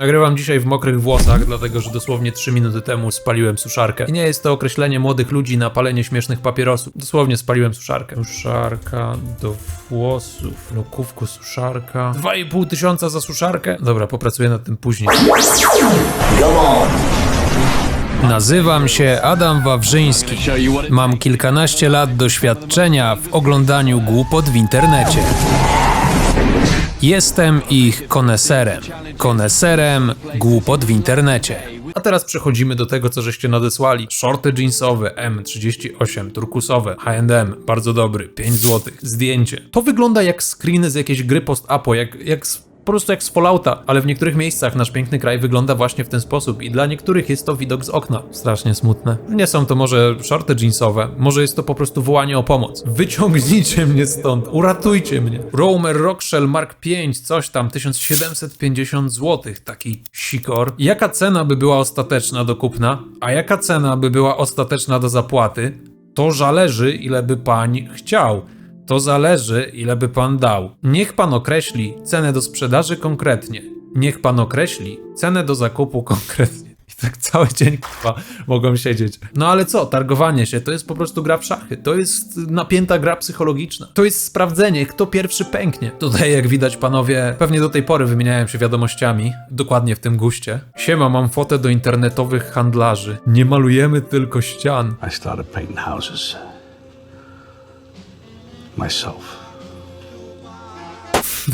Nagrywam dzisiaj w mokrych włosach, dlatego że dosłownie 3 minuty temu spaliłem suszarkę. I nie jest to określenie młodych ludzi na palenie śmiesznych papierosów. Dosłownie spaliłem suszarkę. Suszarka do włosów. Lokówku suszarka. 2,5 tysiąca za suszarkę? Dobra, popracuję nad tym później. Nazywam się Adam Wawrzyński. Mam kilkanaście lat doświadczenia w oglądaniu głupot w internecie. Jestem ich koneserem. Koneserem głupot w internecie. A teraz przechodzimy do tego, co żeście nadesłali. Shorty jeansowe M38, turkusowe, H&M, bardzo dobry, 5 zł. Zdjęcie. To wygląda jak screen z jakiejś gry post-apo, jak, jak z po prostu jak z Fallouta, ale w niektórych miejscach nasz piękny kraj wygląda właśnie w ten sposób i dla niektórych jest to widok z okna. Strasznie smutne. Nie są to może shorty jeansowe, może jest to po prostu wołanie o pomoc. Wyciągnijcie mnie stąd, uratujcie mnie. Romer Rockshell Mark 5, coś tam, 1750 zł, taki sikor. Jaka cena by była ostateczna do kupna, a jaka cena by była ostateczna do zapłaty? To zależy, ile by pań chciał. To zależy, ile by pan dał. Niech pan określi cenę do sprzedaży konkretnie. Niech pan określi cenę do zakupu konkretnie. I tak cały dzień kurwa mogą siedzieć. No ale co, targowanie się to jest po prostu gra w szachy. To jest napięta gra psychologiczna. To jest sprawdzenie, kto pierwszy pęknie. Tutaj, jak widać, panowie, pewnie do tej pory wymieniałem się wiadomościami, dokładnie w tym guście. Siema, mam fotę do internetowych handlarzy. Nie malujemy tylko ścian. I started painting houses myself.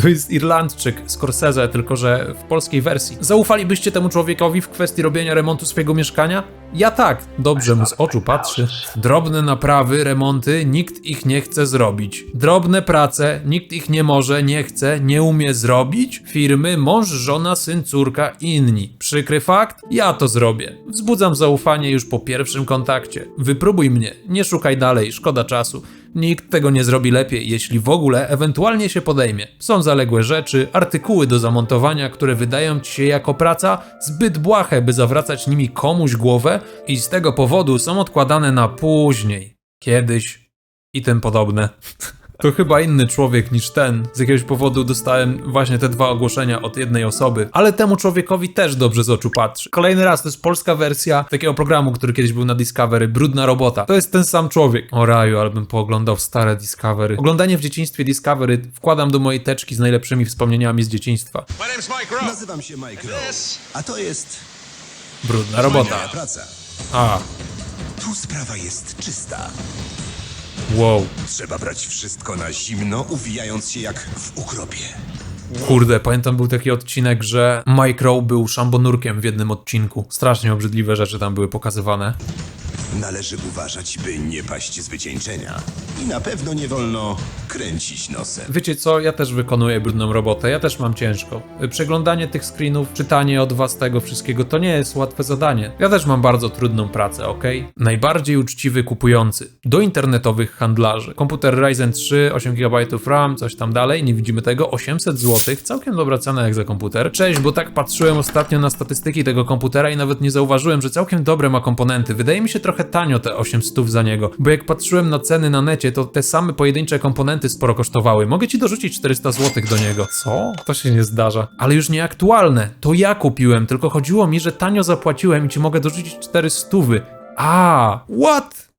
To jest Irlandczyk, Scorsese, tylko że w polskiej wersji. Zaufalibyście temu człowiekowi w kwestii robienia remontu swojego mieszkania? Ja tak, dobrze mu z oczu patrzy. Drobne naprawy, remonty, nikt ich nie chce zrobić. Drobne prace, nikt ich nie może, nie chce, nie umie zrobić. Firmy, mąż, żona, syn, córka inni. Przykry fakt? Ja to zrobię. Wzbudzam zaufanie już po pierwszym kontakcie. Wypróbuj mnie, nie szukaj dalej, szkoda czasu. Nikt tego nie zrobi lepiej, jeśli w ogóle ewentualnie się podejmie. Są zaległe rzeczy, artykuły do zamontowania, które wydają ci się jako praca zbyt błahe, by zawracać nimi komuś głowę i z tego powodu są odkładane na później, kiedyś i tym podobne. To chyba inny człowiek niż ten. Z jakiegoś powodu dostałem właśnie te dwa ogłoszenia od jednej osoby, ale temu człowiekowi też dobrze z oczu patrzy. Kolejny raz, to jest polska wersja takiego programu, który kiedyś był na Discovery, Brudna Robota. To jest ten sam człowiek. O raju, ale bym pooglądał stare Discovery. Oglądanie w dzieciństwie Discovery wkładam do mojej teczki z najlepszymi wspomnieniami z dzieciństwa. My name's Mike Rowe. Nazywam się Mike Rowe, a to jest Brudna Robota. moja praca. A, Tu sprawa jest czysta. Wow. Trzeba brać wszystko na zimno, uwijając się jak w ukropie. Kurde, pamiętam był taki odcinek, że Mike Rowe był szambonurkiem w jednym odcinku. Strasznie obrzydliwe rzeczy tam były pokazywane. Należy uważać, by nie paść z wycieńczenia. I na pewno nie wolno kręcić nosem. Wiecie co, ja też wykonuję brudną robotę, ja też mam ciężko. Przeglądanie tych screenów, czytanie od was tego wszystkiego, to nie jest łatwe zadanie. Ja też mam bardzo trudną pracę, ok? Najbardziej uczciwy kupujący. Do internetowych handlarzy. Komputer Ryzen 3, 8 GB RAM, coś tam dalej, nie widzimy tego, 800 zł, całkiem dobra cena jak za komputer. Cześć, bo tak patrzyłem ostatnio na statystyki tego komputera i nawet nie zauważyłem, że całkiem dobre ma komponenty. Wydaje mi się trochę tanio te 800 za niego, bo jak patrzyłem na ceny na necie, to te same pojedyncze komponenty sporo kosztowały. Mogę ci dorzucić 400 zł do niego. Co? To się nie zdarza. Ale już nieaktualne. To ja kupiłem, tylko chodziło mi, że tanio zapłaciłem i ci mogę dorzucić 400. A, what?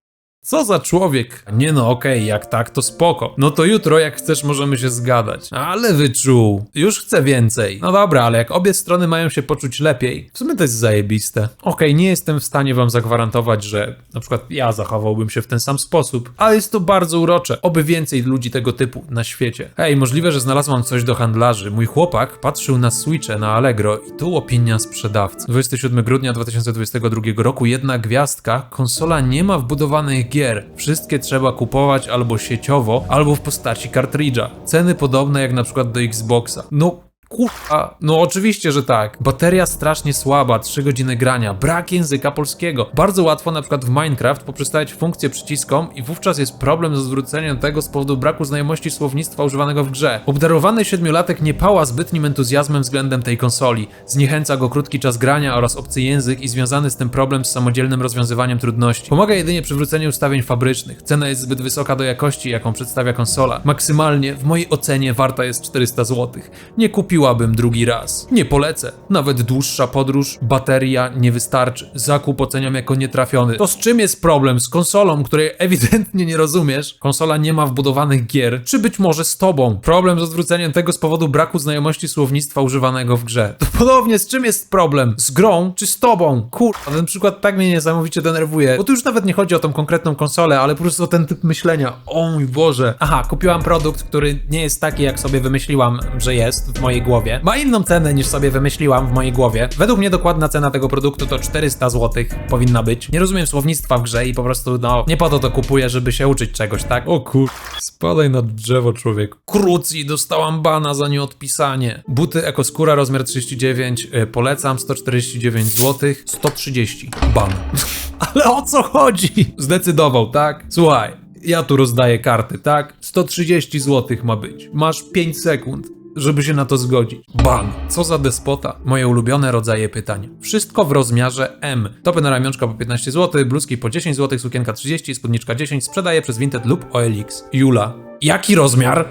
Co za człowiek? Nie no, okej, jak tak, to spoko. No to jutro, jak chcesz, możemy się zgadać. Ale wyczuł. Już chcę więcej. No dobra, ale jak obie strony mają się poczuć lepiej, w sumie to jest zajebiste. Okej, nie jestem w stanie wam zagwarantować, że na przykład ja zachowałbym się w ten sam sposób, ale jest to bardzo urocze. Oby więcej ludzi tego typu na świecie. Hej, możliwe, że znalazłam coś do handlarzy. Mój chłopak patrzył na Switche na Allegro i tu opinia sprzedawcy. 27 grudnia 2022 roku, jedna gwiazdka, konsola nie ma wbudowanych gier. Wszystkie trzeba kupować albo sieciowo, albo w postaci kartridża. Ceny podobne jak na przykład do Xboxa. No Kurwa, no oczywiście, że tak. Bateria strasznie słaba, 3 godziny grania, brak języka polskiego. Bardzo łatwo na przykład w Minecraft poprzestawiać funkcję przyciskom i wówczas jest problem ze zwróceniem tego z powodu braku znajomości słownictwa używanego w grze. Obdarowany siedmiolatek nie pała zbytnim entuzjazmem względem tej konsoli. Zniechęca go krótki czas grania oraz obcy język i związany z tym problem z samodzielnym rozwiązywaniem trudności. Pomaga jedynie przywrócenie ustawień fabrycznych. Cena jest zbyt wysoka do jakości, jaką przedstawia konsola. Maksymalnie, w mojej ocenie, warta jest 400 zł. Nie kupiła drugi raz. Nie polecę. Nawet dłuższa podróż, bateria nie wystarczy. Zakup oceniam jako nietrafiony. To z czym jest problem? Z konsolą, której ewidentnie nie rozumiesz? Konsola nie ma wbudowanych gier. Czy być może z tobą? Problem z odwróceniem tego z powodu braku znajomości słownictwa używanego w grze. To podobnie z czym jest problem? Z grą czy z tobą? Kurwa, ten przykład tak mnie niesamowicie denerwuje. Bo tu już nawet nie chodzi o tą konkretną konsolę, ale po prostu o ten typ myślenia. O mój Boże. Aha, kupiłam produkt, który nie jest taki, jak sobie wymyśliłam, że jest w mojej głowie. Ma inną cenę niż sobie wymyśliłam w mojej głowie. Według mnie dokładna cena tego produktu to 400 zł powinna być. Nie rozumiem słownictwa w grze i po prostu, no, nie po to to kupuję, żeby się uczyć czegoś, tak? O kur... Spadaj na drzewo, człowiek. Krucji, dostałam bana za nieodpisanie. Buty Ekoskóra rozmiar 39, y, polecam, 149 zł, 130. Ban. Ale o co chodzi? Zdecydował, tak? Słuchaj, ja tu rozdaję karty, tak? 130 zł ma być. Masz 5 sekund. Żeby się na to zgodzić. Ban. Co za despota. Moje ulubione rodzaje pytań. Wszystko w rozmiarze M. Topy na ramionczka po 15 zł, bluzki po 10 zł, sukienka 30, spódniczka 10, sprzedaję przez Vinted lub OLX. Jula. Jaki rozmiar?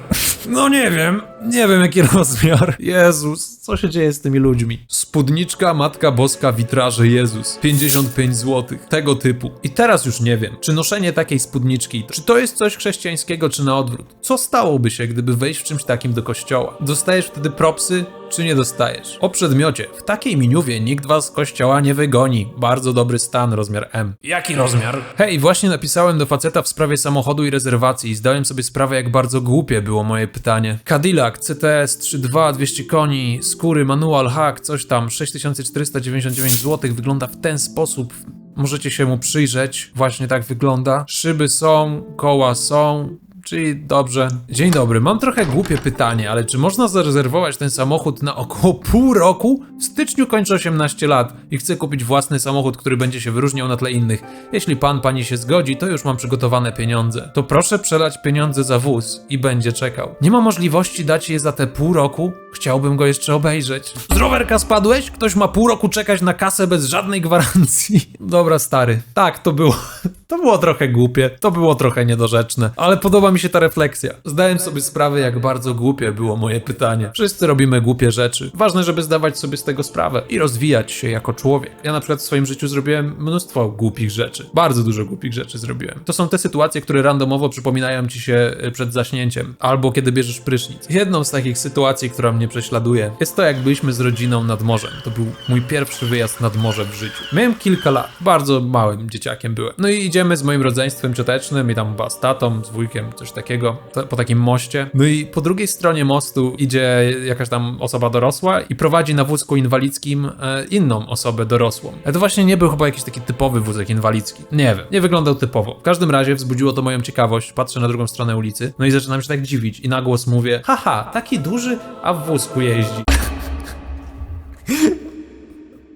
No nie wiem. Nie wiem jaki rozmiar. Jezus, co się dzieje z tymi ludźmi? Spódniczka Matka Boska witraże Jezus. 55 zł. Tego typu. I teraz już nie wiem, czy noszenie takiej spódniczki, czy to jest coś chrześcijańskiego, czy na odwrót. Co stałoby się, gdyby wejść w czymś takim do kościoła? Dostajesz wtedy propsy, czy nie dostajesz? O przedmiocie. W takiej miniuwie nikt was z kościoła nie wygoni. Bardzo dobry stan, rozmiar M. Jaki rozmiar? Hej, właśnie napisałem do faceta w sprawie samochodu i rezerwacji i zdałem sobie sprawę, jak bardzo głupie było moje pytanie. Cadillac, CTS 3.2, 200 koni, skóry, manual, hack, coś tam, 6499 zł, wygląda w ten sposób. Możecie się mu przyjrzeć, właśnie tak wygląda. Szyby są, koła są, Czyli dobrze. Dzień dobry, mam trochę głupie pytanie, ale czy można zarezerwować ten samochód na około pół roku? W styczniu kończę 18 lat i chcę kupić własny samochód, który będzie się wyróżniał na tle innych. Jeśli pan, pani się zgodzi, to już mam przygotowane pieniądze. To proszę przelać pieniądze za wóz i będzie czekał. Nie ma możliwości dać je za te pół roku? Chciałbym go jeszcze obejrzeć. Z rowerka spadłeś? Ktoś ma pół roku czekać na kasę bez żadnej gwarancji. Dobra, stary. Tak, to było. To było trochę głupie, to było trochę niedorzeczne, ale podoba mi się ta refleksja. Zdałem sobie sprawę, jak bardzo głupie było moje pytanie. Wszyscy robimy głupie rzeczy. Ważne, żeby zdawać sobie z tego sprawę i rozwijać się jako człowiek. Ja na przykład w swoim życiu zrobiłem mnóstwo głupich rzeczy. Bardzo dużo głupich rzeczy zrobiłem. To są te sytuacje, które randomowo przypominają ci się y, przed zaśnięciem, albo kiedy bierzesz prysznic. Jedną z takich sytuacji, która mnie prześladuje, jest to, jak byliśmy z rodziną nad morzem. To był mój pierwszy wyjazd nad morze w życiu. Miałem kilka lat, bardzo małym dzieciakiem byłem. No i idziemy z moim rodzeństwem ciotecznym i tam chyba z tatą, z wujkiem, coś takiego, po takim moście. No i po drugiej stronie mostu idzie jakaś tam osoba dorosła i prowadzi na wózku inwalidzkim e, inną osobę dorosłą. Ale to właśnie nie był chyba jakiś taki typowy wózek inwalidzki. Nie wiem, nie wyglądał typowo. W każdym razie wzbudziło to moją ciekawość, patrzę na drugą stronę ulicy, no i zaczynam się tak dziwić i na głos mówię, haha, taki duży, a w wózku jeździ.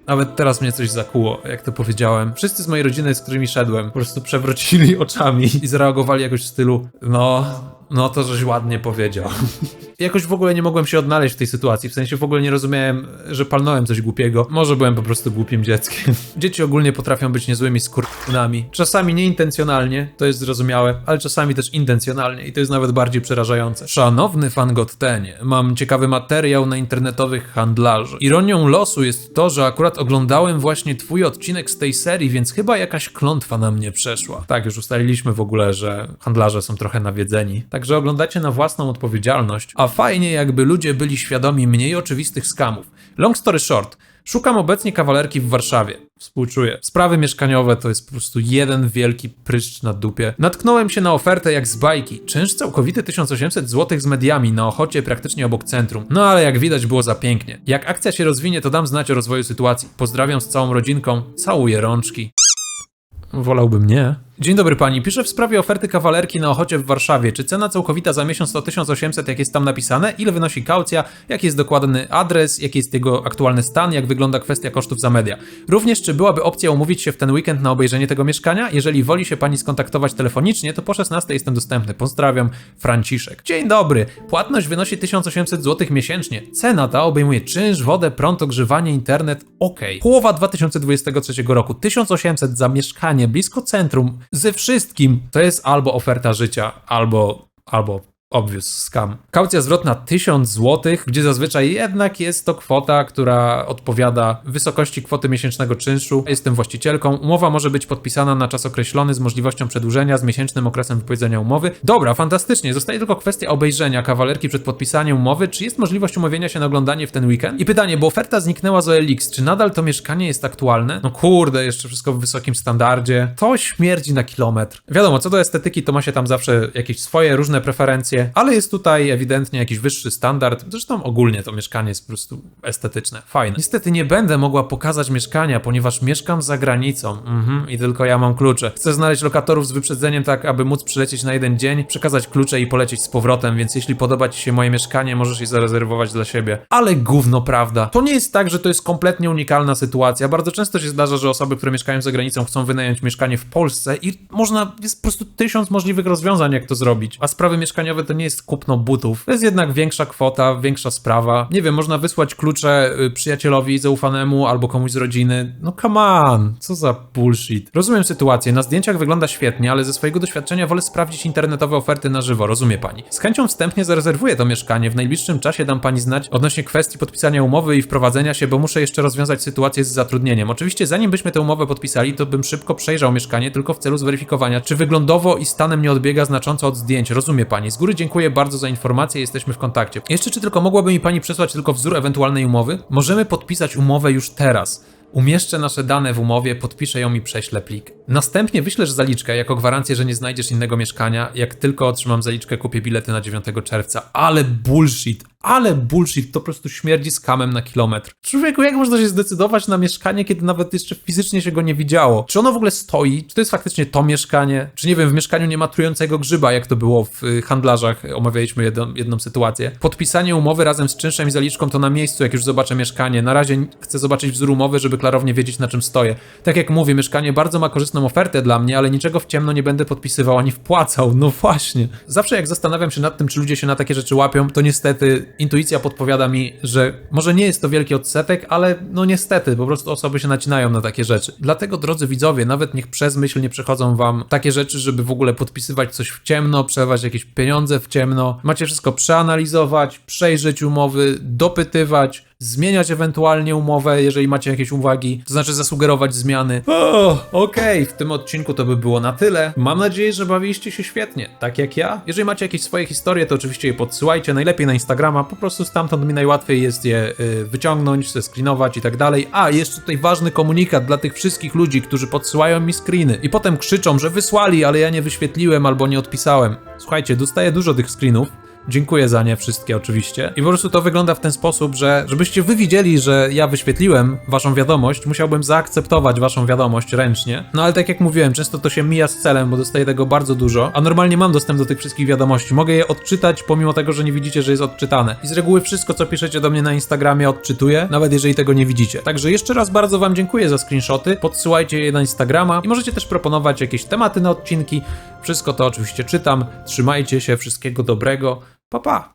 Nawet teraz mnie coś zakuło, jak to powiedziałem. Wszyscy z mojej rodziny, z którymi szedłem, po prostu przewrócili oczami i zareagowali jakoś w stylu, no, no to żeś ładnie powiedział. Jakoś w ogóle nie mogłem się odnaleźć w tej sytuacji, w sensie w ogóle nie rozumiałem, że palnąłem coś głupiego. Może byłem po prostu głupim dzieckiem. Dzieci ogólnie potrafią być niezłymi skurczynami. Czasami nieintencjonalnie, to jest zrozumiałe, ale czasami też intencjonalnie i to jest nawet bardziej przerażające. Szanowny fan Gottenie, mam ciekawy materiał na internetowych handlarzy. Ironią losu jest to, że akurat oglądałem właśnie twój odcinek z tej serii, więc chyba jakaś klątwa na mnie przeszła. Tak, już ustaliliśmy w ogóle, że handlarze są trochę nawiedzeni. Także oglądacie na własną odpowiedzialność, a fajnie jakby ludzie byli świadomi mniej oczywistych skamów. Long story short, szukam obecnie kawalerki w Warszawie. Współczuję. Sprawy mieszkaniowe to jest po prostu jeden wielki pryszcz na dupie. Natknąłem się na ofertę jak z bajki. Czynsz całkowity 1800 zł z mediami na Ochocie praktycznie obok centrum. No ale jak widać było za pięknie. Jak akcja się rozwinie, to dam znać o rozwoju sytuacji. Pozdrawiam z całą rodzinką. Całuję rączki. Wolałbym nie. Dzień dobry pani, piszę w sprawie oferty kawalerki na Ochocie w Warszawie. Czy cena całkowita za miesiąc to 1800, jak jest tam napisane? Ile wynosi kaucja? Jaki jest dokładny adres? Jaki jest jego aktualny stan? Jak wygląda kwestia kosztów za media? Również, czy byłaby opcja umówić się w ten weekend na obejrzenie tego mieszkania? Jeżeli woli się pani skontaktować telefonicznie, to po 16 jestem dostępny. Pozdrawiam, Franciszek. Dzień dobry. Płatność wynosi 1800 zł miesięcznie. Cena ta obejmuje czynsz, wodę, prąd, ogrzewanie, internet. Ok. Połowa 2023 roku. 1800 za mieszkanie blisko centrum ze wszystkim. To jest albo oferta życia, albo, albo Obvious scam. Kaucja zwrotna 1000 zł, gdzie zazwyczaj jednak jest to kwota, która odpowiada wysokości kwoty miesięcznego czynszu. Jestem właścicielką. Umowa może być podpisana na czas określony z możliwością przedłużenia z miesięcznym okresem wypowiedzenia umowy. Dobra, fantastycznie. Zostaje tylko kwestia obejrzenia kawalerki przed podpisaniem umowy. Czy jest możliwość umówienia się na oglądanie w ten weekend? I pytanie, bo oferta zniknęła z OLX. Czy nadal to mieszkanie jest aktualne? No kurde, jeszcze wszystko w wysokim standardzie. To śmierdzi na kilometr. Wiadomo, co do estetyki, to ma się tam zawsze jakieś swoje różne preferencje, ale jest tutaj ewidentnie jakiś wyższy standard. Zresztą ogólnie to mieszkanie jest po prostu estetyczne, fajne. Niestety nie będę mogła pokazać mieszkania, ponieważ mieszkam za granicą. Mhm, i tylko ja mam klucze. Chcę znaleźć lokatorów z wyprzedzeniem tak, aby móc przylecieć na jeden dzień, przekazać klucze i polecieć z powrotem, więc jeśli podoba ci się moje mieszkanie, możesz je zarezerwować dla siebie. Ale gówno prawda. To nie jest tak, że to jest kompletnie unikalna sytuacja. Bardzo często się zdarza, że osoby, które mieszkają za granicą chcą wynająć mieszkanie w Polsce i można, jest po prostu tysiąc możliwych rozwiązań, jak to zrobić. A sprawy mieszkaniowe to nie jest kupno butów. To jest jednak większa kwota, większa sprawa. Nie wiem, można wysłać klucze y, przyjacielowi zaufanemu albo komuś z rodziny. No come on, co za bullshit. Rozumiem sytuację, na zdjęciach wygląda świetnie, ale ze swojego doświadczenia wolę sprawdzić internetowe oferty na żywo, rozumie pani. Z chęcią wstępnie zarezerwuję to mieszkanie, w najbliższym czasie dam pani znać odnośnie kwestii podpisania umowy i wprowadzenia się, bo muszę jeszcze rozwiązać sytuację z zatrudnieniem. Oczywiście zanim byśmy tę umowę podpisali, to bym szybko przejrzał mieszkanie tylko w celu zweryfikowania, czy wyglądowo i stanem nie odbiega znacząco od zdjęć, rozumie pani. Z góry dziękuję bardzo za informację, jesteśmy w kontakcie. Jeszcze czy tylko mogłaby mi pani przesłać tylko wzór ewentualnej umowy? Możemy podpisać umowę już teraz. Umieszczę nasze dane w umowie, podpiszę ją i prześlę plik. Następnie wyślesz zaliczkę jako gwarancję, że nie znajdziesz innego mieszkania. Jak tylko otrzymam zaliczkę, kupię bilety na 9 czerwca. Ale bullshit, ale bullshit, to po prostu śmierdzi skamem na kilometr. Człowieku, jak można się zdecydować na mieszkanie, kiedy nawet jeszcze fizycznie się go nie widziało? Czy ono w ogóle stoi? Czy to jest faktycznie to mieszkanie? Czy nie wiem, w mieszkaniu nie ma trującego grzyba, jak to było w y, handlarzach? Omawialiśmy jedną, jedną sytuację. Podpisanie umowy razem z czynszem i zaliczką to na miejscu, jak już zobaczę mieszkanie. Na razie chcę zobaczyć wzór umowy, żeby klarownie wiedzieć, na czym stoję. Tak jak mówię, mieszkanie bardzo ma korzystną ofertę dla mnie, ale niczego w ciemno nie będę podpisywał ani wpłacał. No właśnie. Zawsze jak zastanawiam się nad tym, czy ludzie się na takie rzeczy łapią, to niestety intuicja podpowiada mi, że może nie jest to wielki odsetek, ale no niestety, po prostu osoby się nacinają na takie rzeczy. Dlatego, drodzy widzowie, nawet niech przez myśl nie przechodzą wam takie rzeczy, żeby w ogóle podpisywać coś w ciemno, przewać jakieś pieniądze w ciemno. Macie wszystko przeanalizować, przejrzeć umowy, dopytywać, zmieniać ewentualnie umowę, jeżeli macie jakieś uwagi, to znaczy zasugerować zmiany. Okej, w tym odcinku to by było na tyle. Mam nadzieję, że bawiliście się świetnie, tak jak ja. Jeżeli macie jakieś swoje historie, to oczywiście je podsyłajcie, najlepiej na Instagrama, po prostu stamtąd mi najłatwiej jest je y, wyciągnąć, zescreenować i tak dalej. A, jeszcze tutaj ważny komunikat dla tych wszystkich ludzi, którzy podsyłają mi screeny i potem krzyczą, że wysłali, ale ja nie wyświetliłem albo nie odpisałem. Słuchajcie, dostaję dużo tych screenów, Dziękuję za nie wszystkie oczywiście. I po prostu to wygląda w ten sposób, że żebyście wy widzieli, że ja wyświetliłem waszą wiadomość, musiałbym zaakceptować waszą wiadomość ręcznie. No ale tak jak mówiłem, często to się mija z celem, bo dostaję tego bardzo dużo, a normalnie mam dostęp do tych wszystkich wiadomości. Mogę je odczytać, pomimo tego, że nie widzicie, że jest odczytane. I z reguły wszystko, co piszecie do mnie na Instagramie, odczytuję, nawet jeżeli tego nie widzicie. Także jeszcze raz bardzo wam dziękuję za screenshoty. Podsyłajcie je na Instagrama i możecie też proponować jakieś tematy na odcinki. Wszystko to oczywiście czytam. Trzymajcie się, wszystkiego dobrego. Pa pa!